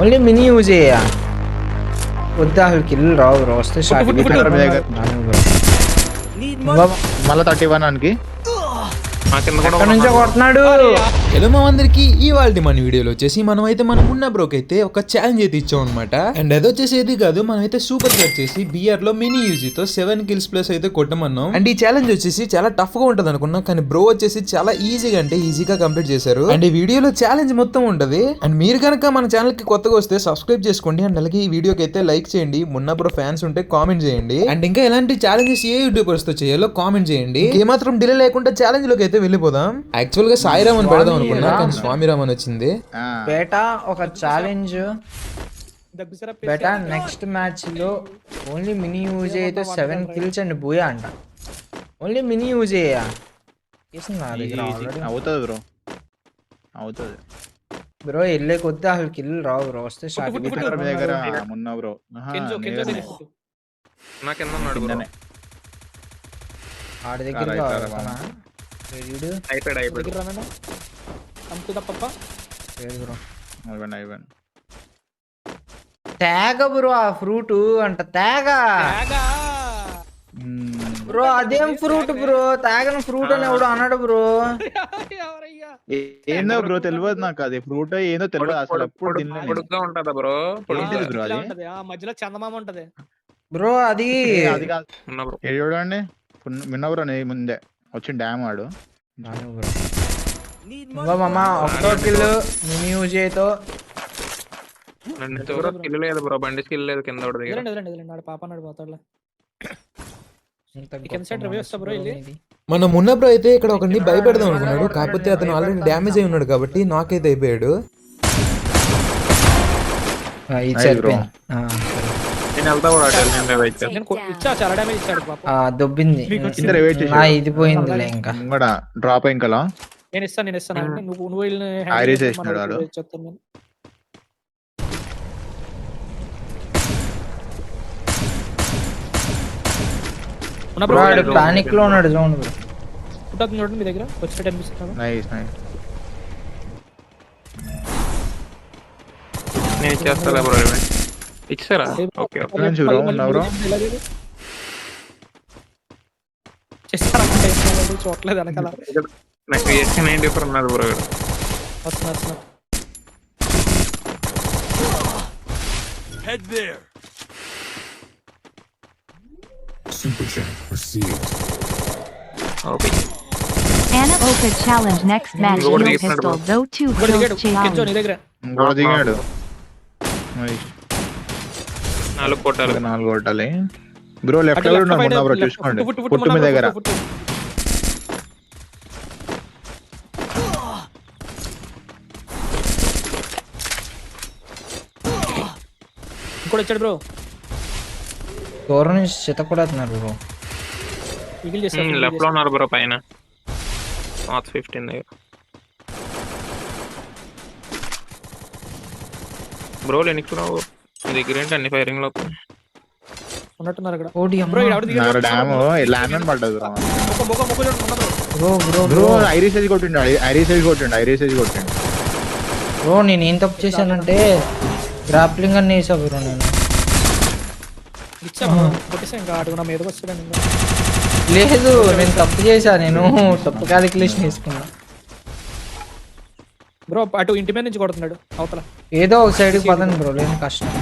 Only mini use చేయ వద్దా అసలు కిల్ రావు బ్రో వస్తే పుట్టు, మళ్ళీ థర్టీ వన్ అనికి నుంచో కొడుతున్నాడు? హలో మా అందరికి ఇవాళ మన వీడియోలో వచ్చేసి మనం అయితే మనం ఉన్న బ్రోక్ అయితే ఒక ఛాలెంజ్ అయితే ఇచ్చాం అనమాట అండ్ అదో వచ్చేసి ఏది కాదు మనం అయితే సూపర్ సెట్ చేసి బిఆర్లో మినీ యూజీ తో సెవెన్ కిల్స్ ప్లస్ అయితే కొట్టమన్నాం. అండ్ ఈ ఛాలెంజ్ వచ్చేసి చాలా టఫ్గా ఉంటది అనుకున్నాం కానీ బ్రో వచ్చేసి చాలా ఈజీగా అంటే ఈజీగా కంప్లీట్ చేశారు. అండ్ ఈ వీడియోలో ఛాలెంజ్ మొత్తం ఉంటది. అండ్ మీరు కనుక మన ఛానల్కి కొత్తగా వస్తే సబ్స్క్రైబ్ చేసుకోండి అండ్ అలాగే ఈ వీడియోకి అయితే లైక్ చేయండి. మున్న బ్రో ఫ్యాన్స్ ఉంటే కామెంట్ చేయండి. అండ్ ఇంకా ఎలాంటి ఛాలెంజెస్ ఏ యూట్యూబర్స్తో చేయాలో కామెంట్ చేయండి. ఏమాత్రం డిలే లేకుండా ఛాలెంజ్లోకి అయితే వెళ్ళిపోదాం. యాక్చువల్గా సాయిరామ్ అని పెడదాం అనుకున్నా కానీ స్వామిరామ్ అని వచ్చింది బేటా ఒక ఛాలెంజ్ బేటా నెక్స్ట్ మ్యాచ్లో ఓన్లీ మినీ యూజ్ అయితే సెవెన్ కిల్స్ అండ్ బూయా అంట. Only mini use already. అవుతుంది బ్రో అవుతుంది. బ్రో వెళ్ళే కొద్ది అసలు కిల్ రావు బ్రో వస్తే మీ దగ్గర మొన్న బ్రో. నా కింద ఉన్నాడు బ్రో ఆడి దగ్గర? వీడు అయిపోయాడు అయిపోయాడు. లేదు బ్రో తేగ బ్రో ఆ ఫ్రూట్ అంట తేగ. బ్రో అదేం ఫ్రూట్ బ్రో తాగని ఫ్రూట్ అని ఎవడు అన్నాడు బ్రో ఏందో బ్రో తెలియదు నాకు అది. ఫ్రూట్ ఏందో తెలియదు. అసలు ఎప్పుడు పొడుగ్గా ఉంటుందా బ్రో బ్రో అది? మధ్యలో చందమామ ఉంటది. బ్రో అది అది కాదు. చూడండి. ముందే. వచ్చిన డ్యామ్ ఆడు ఇంకో మామ ఒక్కో కిల్ మినీ యూజ్ చేయతో నన్ను ఎవరో స్కిల్ లేదు బ్రో బండి స్కిల్ లేదు కింద ఒకటి దగ్గర. పాప పోతాడులే? మన మున్న బ్రో అయితే ఇక్కడ ఒకరిని భయపెడదాం అనుకున్నాడు కాకపోతే అతను ఆల్రెడీ డ్యామేజ్ అయి ఉన్నాడు కాబట్టి నాకైతే అయిపోయాడు. నేను వెళ్తా కూడా అటు నేను రివైవ్ చేస్తాను. నేను కొ- ఇచ్చా చాలా డ్యామేజ్ ఇచ్చాడు పాప. ఆ, దొబ్బింది. ఇద్దరు వెయిట్ చేసి నా ఇది పోయిందిలే ఇంకా కూడా డ్రాప్ ఇంకలా నేను ఇస్తాను నేను ఇస్తాను అంటే నువ్వు నువ్వు వెళ్ళి Iris వేసినాడు వాడు. చెప్తాను నేను పానిక్లో ఉన్నాడు చూడండి బ్రో ఉంటుంది చూడండి మీ దగ్గర వచ్చినట్టు అనిపిస్తుంది? నైస్ నైస్ నేను ఇచ్చేస్తా బ్రో రివైవ్ ఇచ్చారా ఓకే ఓకే ఒక్క నిమిషం bro, ఉన్నా bro? చేస్తారా చూడలేదు వెనకాల నాకు ఎస్సీ నైన్టీ ఫోర్ ఉన్నది బ్రో ఇక్కడ వస్తున్నా వస్తున్నా okay Anna Oka challenge next match Lord, no he's not pistol about- though two ఇంకోటి దిగాడు kills కెంచో నీ challenge. నాలుగు కొట్టాలి నాలుగు కొట్టాలి బ్రో లెఫ్ట్ ఉన్నాడు side మొన్న బ్రో చూసుకోండి. పుట్టు, మీ దగ్గర. ఇంకోటి వచ్చాడు బ్రో. దూరం నుంచి చిత కూడా బ్రో? లెఫ్ట్లో ఉన్నారు బ్రో పైన. నార్త్ ఫిఫ్టీన్ దగ్గర. బ్రో లెనిక్స్ రావు. మీ దగ్గర ఏంటి అన్ని ఫైరింగ్లో ఉన్నట్టున్నారు ఇక్కడ. ఓడి బ్రో ఇక్కడ అమ్మ నాకు డ్యామ్ ల్యాండ్ పడ్డది బ్రో. మొక్క మొక్క మొక్క చూడండి ఉన్న bro bro bro bro bro. Iris ఏజ్ కొట్టిండు ఐరీస్ ఏజ్ కొట్టిండు ఐరీస్ ఏజ్ కొట్టిండు. బ్రో నేను ఏం తప్పు చేశానంటే గ్రాప్లింగ్ అని వేసా బ్రో నేను. కొట్టేసా ఇంకా? మీదకి లేదు నేను తప్పు చేశా నేను తప్పు క్యాలిక్యులేషన్ తీసుకున్నా బ్రో అటు ఇంటి మీద నుంచి కొడుతున్నాడు అవతల. ఏదో ఒక సైడ్ పదండి బ్రో లేని కష్టం.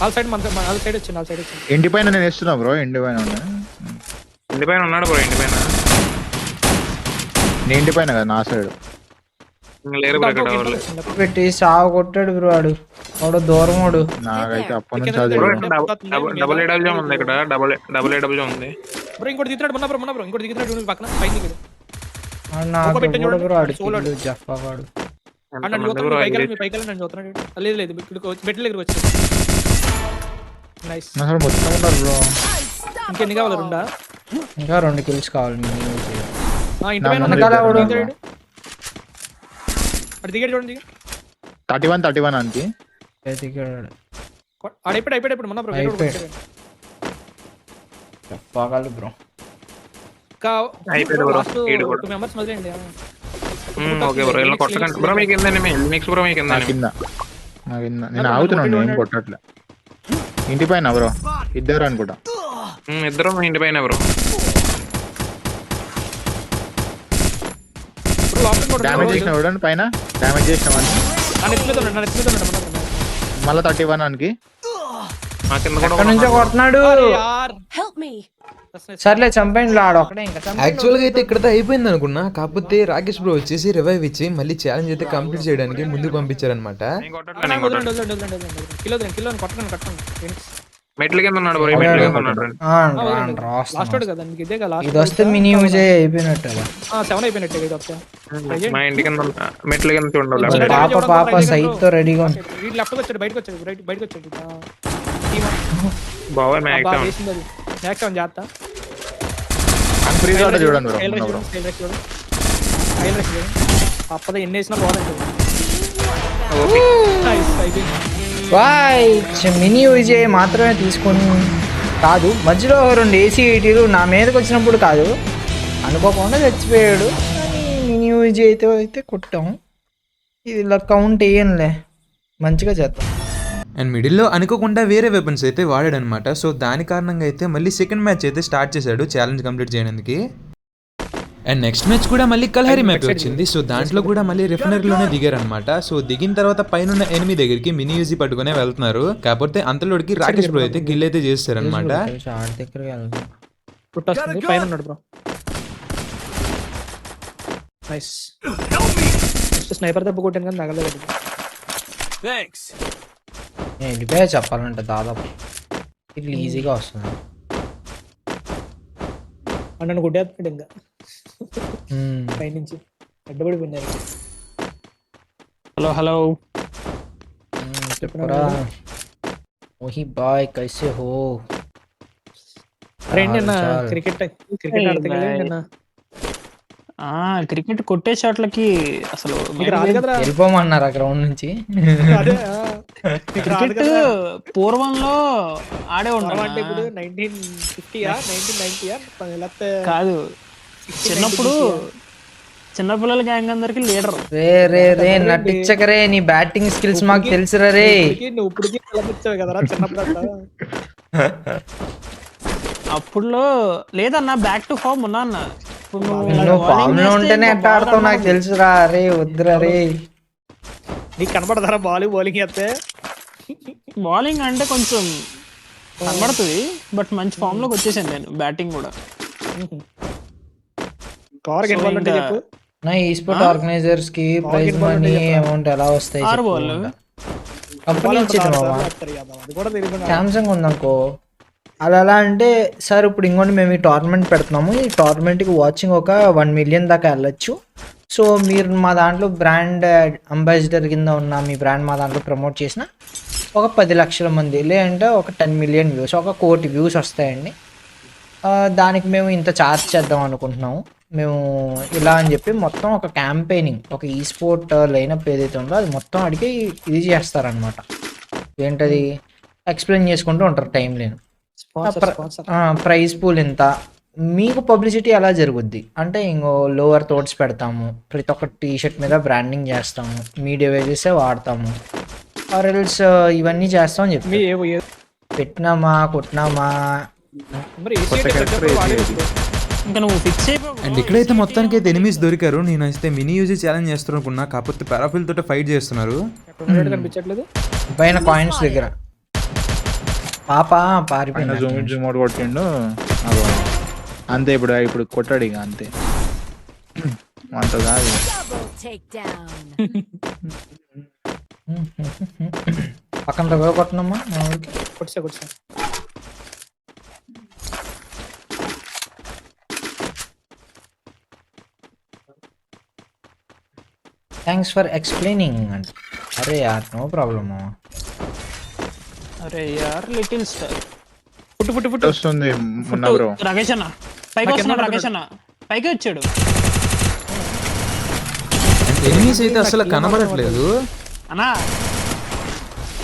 వాళ్ళ సైడ్ మన వాళ్ళ సైడ్ వచ్చింది వాళ్ళ సైడ్ వచ్చింది ఇంటి పైన నేను వేస్తున్నా బ్రో ఇంటి పైన ఉన్నా. ఇంటి పైన ఉన్నాడు బ్రో ఇంటి పైన. నీ ఇంటి పైన కదా నా సైడ్ పెట్టి సాగు కొట్టాడు బ్రో వాడు. వాడు దూరం వాడు. నాకైతే అప్పటి నుంచి డబుల్ ఏ డబ్ల్యూ ఉంది. ఇక్కడ డబుల్ డబుల్ ఏ డబ్ల్యూ ఉంది. బ్రో ఇంకోటి దిగుతున్నాడు మొన్న బ్రో మొన్న బ్రో ఇంకోటి దిగుతున్నాడు చూడు పక్కన పైన దిగాడు. నాకు. బ్రో సోలోడు. ఇల్లు జఫా వాడు. అన్న చూస్తున్నాడు పైకి వెళ్ళి పైకి వెళ్ళి నన్ను చూస్తున్నాడు లేదు లేదు ఇక్కడికి వచ్చి బెడ్ దగ్గర వచ్చి. నైస్ అసలు మొత్తం ఉన్నారు బ్రో. ఇంకెన్ని కావాలి రెండా? ఇంకా రెండు కిల్స్ కావాలి మినీ? ఉన్నారు. అటు దిగాడు చూడండి దిగా. థర్టీ వన్ థర్టీ వన్ అంకి ఎతికాడు. ఆడైపోయాడు అయిపోయాడు ఇప్పుడు మొన్న బ్రో. చెప్పగలదు బ్రో. టూ మెంబర్స్ మొదలండి ఓకే బ్రో ఇలా కొట్టకండి బ్రో మీకు ఏందండి మీ నెక్స్ట్ బ్రో మీకు నా కింద నేను ఆగుతున్నాను ఏం కొట్టట్లే ఇంటి పైన బ్రో ఇద్దరు అనుకుంటా ఇద్దరం ఇంటి పైన బ్రో. డ్యామేజ్ చేసిన చూడండి పైన డ్యామేజ్ చేసిన. మళ్ళీ థర్టీ వన్ వానికి నుంచో కొడుతున్నాడు. సర్లే ఒకడే ఇంకా చంపేయండి. యాక్చువల్గా అయితే ఇక్కడతో అయిపోయింది అనుకున్నా కాకపోతే రాకేష్ బ్రో వచ్చేసి రివైవ్ ఇచ్చి మళ్ళీ ఛాలెంజ్ అయితే కంప్లీట్ చేయడానికి ముందుకు పంపించారనమాట కొట్టండి ఫినిక్స్. మెట్ల కింద ఉన్నాడు మెట్ల ఉన్నాడు. ఇదే వస్తే మినీ యూజ్ అయిపోయినట్టు కదా. సెవెన్ అయిపోయినట్టే ఇది వస్తే. మా ఇంటి కింద ఉన్న- మెట్ల కింద చూడండి వచ్చాడు. left. పాప పాప సైట్తో రెడీగా ఉంది వీటి లెఫ్ట్ వచ్చాడు బయటకు వచ్చాడు రైట్ బయటకు వచ్చాడు. ఆ, బాబాయ్ చూడండి బ్రో చూడు, చూడు. అప్పదే ఎన్ని వేసినా మినీ యూజ్ మాత్రమే తీసుకొని కాదు. మధ్యలో రెండు ఏసీ ఈటీలు నా మీదకి వచ్చినప్పుడు కాదు. అనుకోకుండా చచ్చిపోయాడు. కానీ మినీ యూజ్ అయితే అయితే కొట్టాం. ఇది ఇలా కౌంట్ వేయనులే. మంచిగా చేద్దాం. అండ్ మిడిల్లో అనుకోకుండా వేరే వెపన్స్ అయితే వాడాడనమాట. సో దాని కారణంగా అయితే మళ్ళీ సెకండ్ మ్యాచ్ అయితే స్టార్ట్ చేశాడు ఛాలెంజ్ కంప్లీట్ చేయడానికి. అండ్ నెక్స్ట్ మ్యాచ్ కూడా మళ్ళీ కల్హరి మ్యాప్ వచ్చింది. సో దాంట్లో కూడా మళ్ళీ రిఫైనరీలోనే దిగారనమాట. సో దిగిన తర్వాత పైన ఎనిమిది దగ్గరికి మినీ యూజీ పట్టుకునే వెళ్తున్నారు. కాకపోతే అంతలోడికి రాకేష్ బ్రో అయితే గిల్ అయితే చేస్తారనమాట. స్నైపర్ దెబ్బ కొట్టాను కానీ తగలేదు నేను వెళ్ళిపోయా చెప్పాలంటే దాదాపు ఇట్లా ఈజీగా వస్తుంది. అంటే కొట్టేస్తున్నాడు ఇంకా. పైనుంచి. అడ్డపడిపోయినారు హలో హలో. మ్మ్, చెప్పురా. ఓహి బాయ్ కైసే హో. అరే నిన్న. క్రికెట్ క్రికెట్ ఆడతా కదా నిన్న ఆ క్రికెట్ కొట్టే షాట్లకి అసలు వెళ్ళిపోమన్నారు ఆ గ్రౌండ్ నుంచి. క్రికెట్ పూర్వంలో ఆడే లేకపోతే కాదు. చిన్నప్పుడు చిన్నపిల్లల గ్యాంగ్ అందరికి లీడర్. రే రే రే నటించకరే నీ బ్యాటింగ్ స్కిల్స్ మాకు తెలుసురా రే. ఇప్పటికీ నువ్వు ఇప్పటికీ కదరా చిన్నప్పుడు. అప్పుడులో లేదన్నా బ్యాక్ టు ఫామ్ ఉన్నా అన్న? ఫామ్లో ఉంటేనే ball ఆడతావు నాకు. తెలుసురా రే వద్దురా రే నీకు కనపడతారా బాల్ బౌలింగ్ చేస్తే? బౌలింగ్ అంటే కొంచెం కనబడుతుంది బట్ మంచి ఫామ్లోకి వచ్చేసాను నేను బ్యాటింగ్ కూడా. కవర్ చెప్పు. నా ఈ స్పోర్ట్ ఆర్గనైజర్స్కి ప్రైజ్ మనీ? అమౌంట్ ఎలా వస్తాయి కంపెనీ ఇచ్చింది మామ అది కూడా తెలియదు సామ్సంగ్ ఉందనుకో అలా అలా అంటే సార్ ఇప్పుడు ఇంకోటి మేము ఈ టోర్నమెంట్ పెడుతున్నాము. ఈ టోర్నమెంట్కి వాచింగ్ ఒక వన్ మిలియన్ దాకా వెళ్ళొచ్చు. సో మీరు మా దాంట్లో బ్రాండ్ అంబాసిడర్ కింద ఉన్న మీ బ్రాండ్ మా దాంట్లో ప్రమోట్ చేసిన ఒక పది లక్షల మంది లేదంటే ఒక టెన్ మిలియన్ వ్యూస్ ఒక కోటి వ్యూస్ వస్తాయండి. దానికి మేము ఇంత ఛార్జ్ చేద్దాం అనుకుంటున్నాము. మేము ఇలా అని చెప్పి మొత్తం ఒక క్యాంపెయినింగ్ ఒక ఈ స్పోర్ట్ లైనప్ ఏదైతే ఉందో అది మొత్తం అడిగి ఇది చేస్తారనమాట ఏంటది? ఎక్స్ప్లెయిన్ చేసుకుంటూ ఉంటారు టైం లేను ప్రైజ్ పూల్ ఎంత మీకు పబ్లిసిటీ ఎలా జరుగుద్ది? అంటే ఇంకో లోవర్ థోట్స్ పెడతాము. ప్రతి ఒక్క టీ షర్ట్ మీద బ్రాండింగ్ చేస్తాము. మీ డివైజెసే వాడతాము. ఆర్ ఎల్స్ ఇవన్నీ చేస్తామని మీ చెప్పి పెట్టినామా? కొట్టినామా? అండ్ ఇక్కడైతే మొత్తానికి అయితే ఎనిమిస్ దొరికారు. నేను అయితే మినీ యూజీ ఛాలెంజ్ చేస్తాను అనుకున్నా. కాకపోతే పారాఫిల్ తోటి ఫైట్ చేస్తున్నారు. పైన కాయిన్స్ దగ్గర. పాప పైన పారిపోయింది జూమ్ ఇన్ జూమ్ అవుట్ కొట్టిండు. అగో. అంతే ఇప్పుడు ఇప్పుడు కొట్టాడు ఇక అంతే. అంత కాదు. పక్కన దగ్గర కొట్టనమ్మా మా ఊరికి. థ్యాంక్స్ ఫర్ ఎక్స్ప్లెయినింగ్ అంటే. అరే యార్ నో ప్రాబ్లమ్ అరే యార్ లిటిల్ స్టార్. పుట్టు పుట్టు పుట్టు వస్తుంది మొన్న బ్రో రాకేష్ అన్న పైకి వస్తున్నాడు రాకేష్ అన్న పైకి వచ్చాడు. ఎనిమీస్ అయితే అసలు కనబడట్లేదు. అన్నా.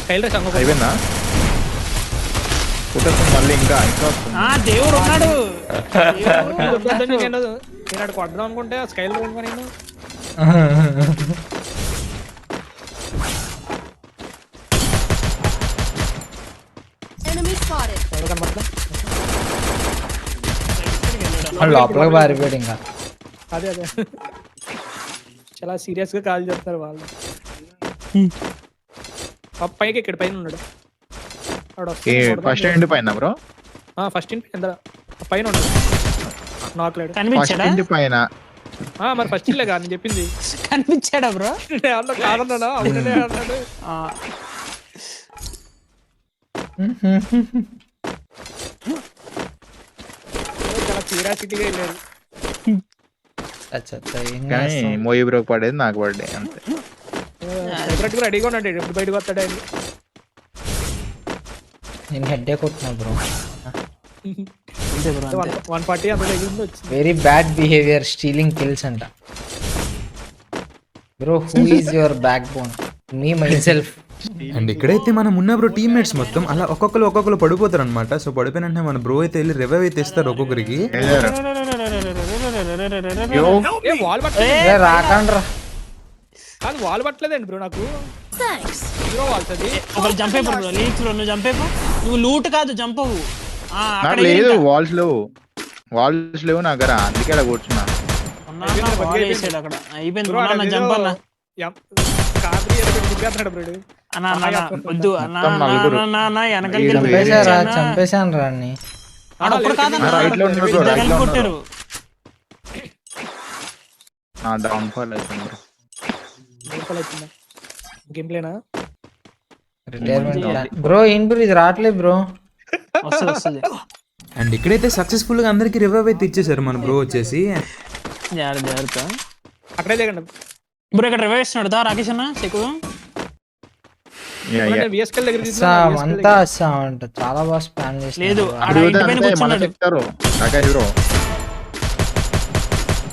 కైల్ రేస్ అంగ అయిపోయిందా? పుట్టేస్తుంది మళ్ళీ ఇంకా ఆ దేవుడు ఉన్నాడు. నేను కొడదాం అనుకుంటే స్కైల్ నేను వాడు లోపలికి పారిపోయాడు ఇంకా. అదే అదే. చాలా సీరియస్గా కాల్ చేస్తారు వాళ్ళు. పైకి ఇక్కడ పైన ఉన్నాడు. ఫస్ట్. ఎండ్ పైన బ్రో ఆ, ఫస్ట్ ఇంటి కింద పైన ఉన్నాడు. నాకులేడు. ఫస్ట్ కనిపించాడా ఇంటి పైన. ఆ, మరి ఫస్ట్ ఇల్లే కాదు నేను చెప్పింది. కనిపించాడా బ్రో అన్న కాదన్నానా అవుననే అన్నాడు చాలా క్యూరియాసిటీగా వెళ్ళారు అచ్చా, అచ్చా, ఏం కానీ చేస్తాం? మోయి బ్రోకి పడేది నాకు పడ్డే అంతే సెపరేట్గా రెడీగా ఉన్నాడు ఎప్పుడు బయటకు వస్తాడు ఆయన నేను హెడ్ కొట్టినా బ్రో అంతే బ్రో వన్ వన్ ఫార్టీ అందులో ఎగిరింది వచ్చింది very bad behaviour stealing kills అంట bro who is your backbone me myself and ఇక్కడైతే మనం ఉన్న బ్రో టీమ్మేట్స్ మొత్తం అలా ఒక్కొక్కరు ఒక్కొక్కరు పడిపోతారు అనమాట సో పడిపోయిన వెంటనే మన బ్రో అయితే వెళ్ళి రివైవ్ అయితే ఇస్తారు ఒక్కొక్కరికి. ఏదారు? యో, ఏ వాల్ పట్టలేదు రాకండి రా కాదు వాల్ పట్టలేదండి బ్రో నాకు. ఒకరు బ్రో లీక్స్లో నువ్వు లూట్ కాదు అక్కడ నాకు లేదు? వాల్స్ లేవు. వాల్స్ లేవు నా దగ్గర అందుకే అలా కూర్చున్నా. అక్కడ. అయిపోయింది బ్రో జంప్ అన్న కాదు బ్రో వద్దు? చంపేశాను బ్రో, కొట్టారు? డౌన్ ఫాల్ గేమ్ ప్లేనా ఏం బ్రో ఇది రావట్లేదు బ్రో వస్తుంది వస్తుంది. అండ్ ఇక్కడైతే సక్సెస్ఫుల్గా అందరికి రివైవ్ అయితే ఇచ్చేసారు మన బ్రో వచ్చేసి. జాగ్రత్త అక్కడే బ్రో ఇక్కడ రివైవ్ ఇస్తున్నాడు. దా రాకేష్ అన్న చెక్కు. విఎస్కెల్ దగ్గర అంతా అంట. చాలా బాగా స్పాన్ చేసి లేదు చెప్తారు. బ్రో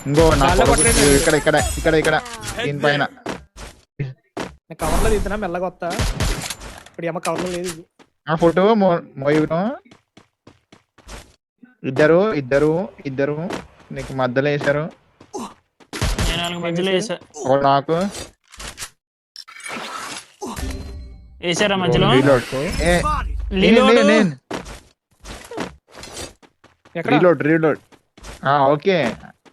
ఇంకో. ఇక్కడ ఇక్కడ ఇక్కడ ఇక్కడ దీనిపైన కవర్లో దిద్దునా మెల్లగా వస్తా. ఇప్పుడు ఏమో కవర్లో లేదు. ఆ ఫోటో మోయి బ్రో ఇద్దరు ఇద్దరు ఇద్దరు. నీకు మధ్యలో వేశారు. నాకు. వేసారా మధ్యలో? Reload reload. ఓకే.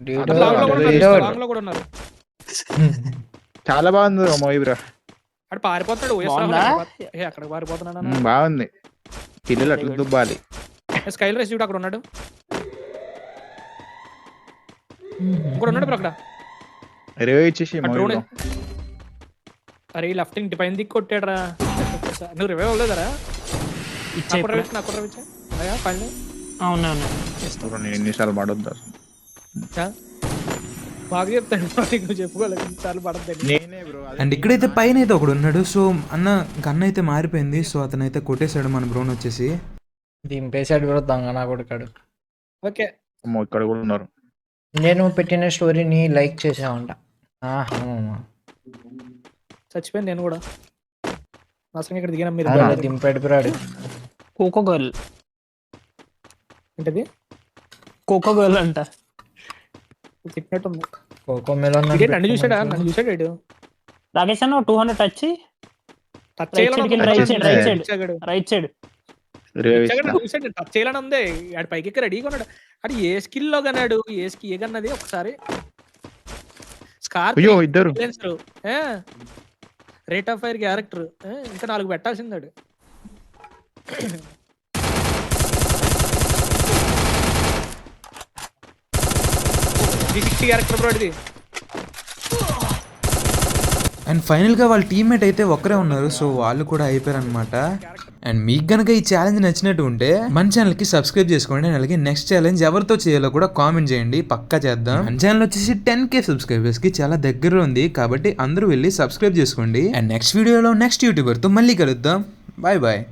చాలా బాగుంది మోయి బ్రో. అక్కడ పారిపోతున్నాడు ఓఎస్ బాగుందా? ఏ అక్కడ పారిపోతున్నాడు? ఉమ్, బాగుంది. పిల్లలు అట్లా దుబ్బాలి. స్కైల్ రేస్ చూడు అక్కడ ఉన్నాడు. ఇంకోటి ఉన్నాడు బ్రో అక్కడ. రివైవ్ ఇచ్చేసి అరే లెఫ్ట్ ఇంటి పైన దిక్కు కొట్టాడరా నువ్వు రివైవ్ అవ్వలేదరా? ఇచ్చే నాకు అవునా నేను ఎన్నిసార్లు పడొద్దు. బాగా చెప్తాడు. నువ్వు చెప్పుకోలేదు బ్రో అదే అండ్ ఇక్కడైతే పైన అయితే ఒకడు ఉన్నాడు. సో అన్న గన్ అయితే మారిపోయింది. సో అతను అయితే కొట్టేశాడు మన బ్రోన్ వచ్చేసి. దింపేశాడు బ్రో దొంగ నా కొడుకాడు. ఓకే. అమ్మో, ఇక్కడ కూడా ఉన్నారు. నేను పెట్టిన స్టోరీని లైక్ చేసావంట ఆహా. చచ్చిపోయింది నేను కూడా. అసలు ఇక్కడ దిగిన మీరు దింపాడు బ్రాడు. Coco girl. ఏంటది? కోకో గర్ల్ అంట. తిప్పినట్టుంది కోకో మెలోన్ నన్ను చూసాడా నన్ను చూసాడు వీడు. రాకేష్ అన్న two hundred touch? Touch. Right side revive ఇచ్చాడు, ఇస్తా చూసాడు టచ్ చేయాలని ఉంది. ఆడు పైకి ఎక్కి రెడీగా ఉన్నాడు. అది ఏ స్కిల్లో కన్నాడు? ఏ స్కి ఏ కన్నది? ఒకసారి. స్కార్ అయ్యో ఇద్దరు. రేట్ ఆఫ్ ఫైర్ క్యారెక్టర్ ఇంకా నాలుగు పెట్టాల్సిందాడు. సిక్స్టీ క్యారెక్టర్ బ్రో ఇది అండ్ ఫైనల్గా వాళ్ళ టీమ్మేట్ అయితే ఒక్కరే ఉన్నారు సో వాళ్ళు కూడా అయిపోయారు అనమాట అండ్ మీకు గనక ఈ ఛాలెంజ్ నచ్చినట్టు ఉంటే మన ఛానల్కి సబ్స్క్రైబ్ చేసుకోండి అండ్ అలాగే నెక్స్ట్ ఛాలెంజ్ ఎవరితో చేయాలో కూడా కామెంట్ చేయండి. పక్కా చేద్దాం. మన ఛానల్ వచ్చేసి టెన్ కే సబ్స్క్రైబర్స్కి చాలా దగ్గరలో ఉంది కాబట్టి అందరూ వెళ్ళి సబ్స్క్రైబ్ చేసుకోండి. అండ్ నెక్స్ట్ వీడియోలో నెక్స్ట్ యూట్యూబర్తో మళ్ళీ కలుద్దాం. Bye bye